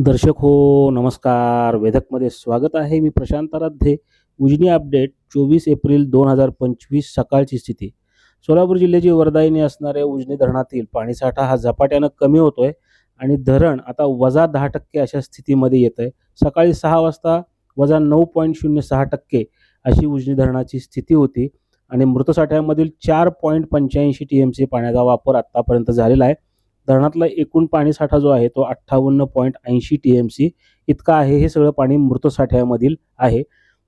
दर्शक हो नमस्कार. वेधकमध्ये स्वागत आहे. मी प्रशांत आराध्ये. उजनी अपडेट चोवीस एप्रिल दोन हजार पंचवीस सकाळची स्थिती. सोलापूर जिल्ह्याची वरदायिनी असणाऱ्या उजनी धरणातील पाणीसाठा हा झपाट्यानं कमी होतोय आणि धरण आता वजा दहा टक्के अशा स्थितीमध्ये येत आहे सकाळी सहा वाजता वजा नऊ पॉईंट शून्य सहा टक्के अशी उजनी धरणाची स्थिती होती आणि मृतसाठ्यामधील चार पॉईंट पंच्याऐंशी टी एम सी पाण्याचा वापर आत्तापर्यंत झालेला आहे. धरणातला एकूण पाणीसाठा जो आहे तो अठ्ठावन्न पॉईंट ऐंशी टी एम सी इतका आहे. हे सगळं पाणी मृत साठ्यामधील आहे.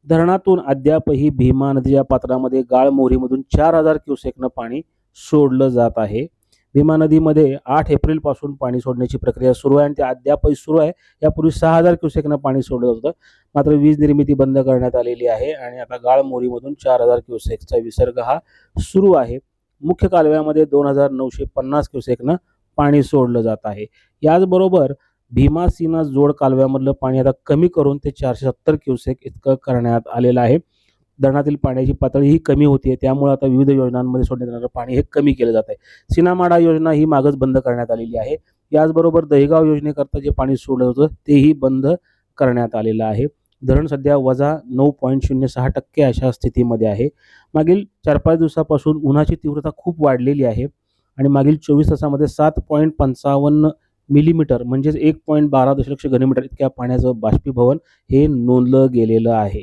धरणातून अद्यापही भीमा नदीच्या पात्रामध्ये गाळ मोहरीमधून चार हजार क्युसेकनं पाणी सोडलं जात आहे. भीमा नदीमध्ये आठ एप्रिलपासून पाणी सोडण्याची प्रक्रिया सुरू आहे आणि ते अद्यापही सुरू आहे. यापूर्वी सहा हजार क्युसेकनं पाणी सोडलं होतं. मात्र वीज निर्मिती बंद करण्यात आलेली आहे आणि आता गाळ मोहरीमधून चार हजार क्युसेकचा विसर्ग हा सुरू आहे. मुख्य कालव्यामध्ये दोन हजार नऊशे पन्नास क्युसेकनं पाणी सोडलं जात आहे. याचबरोबर भीमासीना जोड कालव्यामधलं पाणी आता कमी करून ते चारशे सत्तर क्युसेक इतकं करण्यात आलेलं आहे. धरणातील पाण्याची पातळी ही कमी होती त्यामुळे आता विविध योजनांमध्ये सोडण्यात येणारं पाणी हे कमी केलं जात आहे सिनामाडा योजना ही मागच बंद करण्यात आलेली आहे. याचबरोबर दहिगाव योजनेकरता जे पाणी सोडलं होतं तेही बंद करण्यात आलेलं आहे. धरण सध्या वजा नऊ पॉईंट शून्य सहा टक्के अशा स्थितीमध्ये आहे. मागील चार पाच दिवसापासून उन्हाची तीव्रता खूप वाढलेली आहे. आणि मागील चोवीस तासामध्ये सात पॉईंट पंचावन्न मिलीमीटर म्हणजेच एक पॉईंट बारा दशलक्ष घनमीटर इतक्या पाण्याचं बाष्पीभवन हे नोंदलं गेलेलं आहे.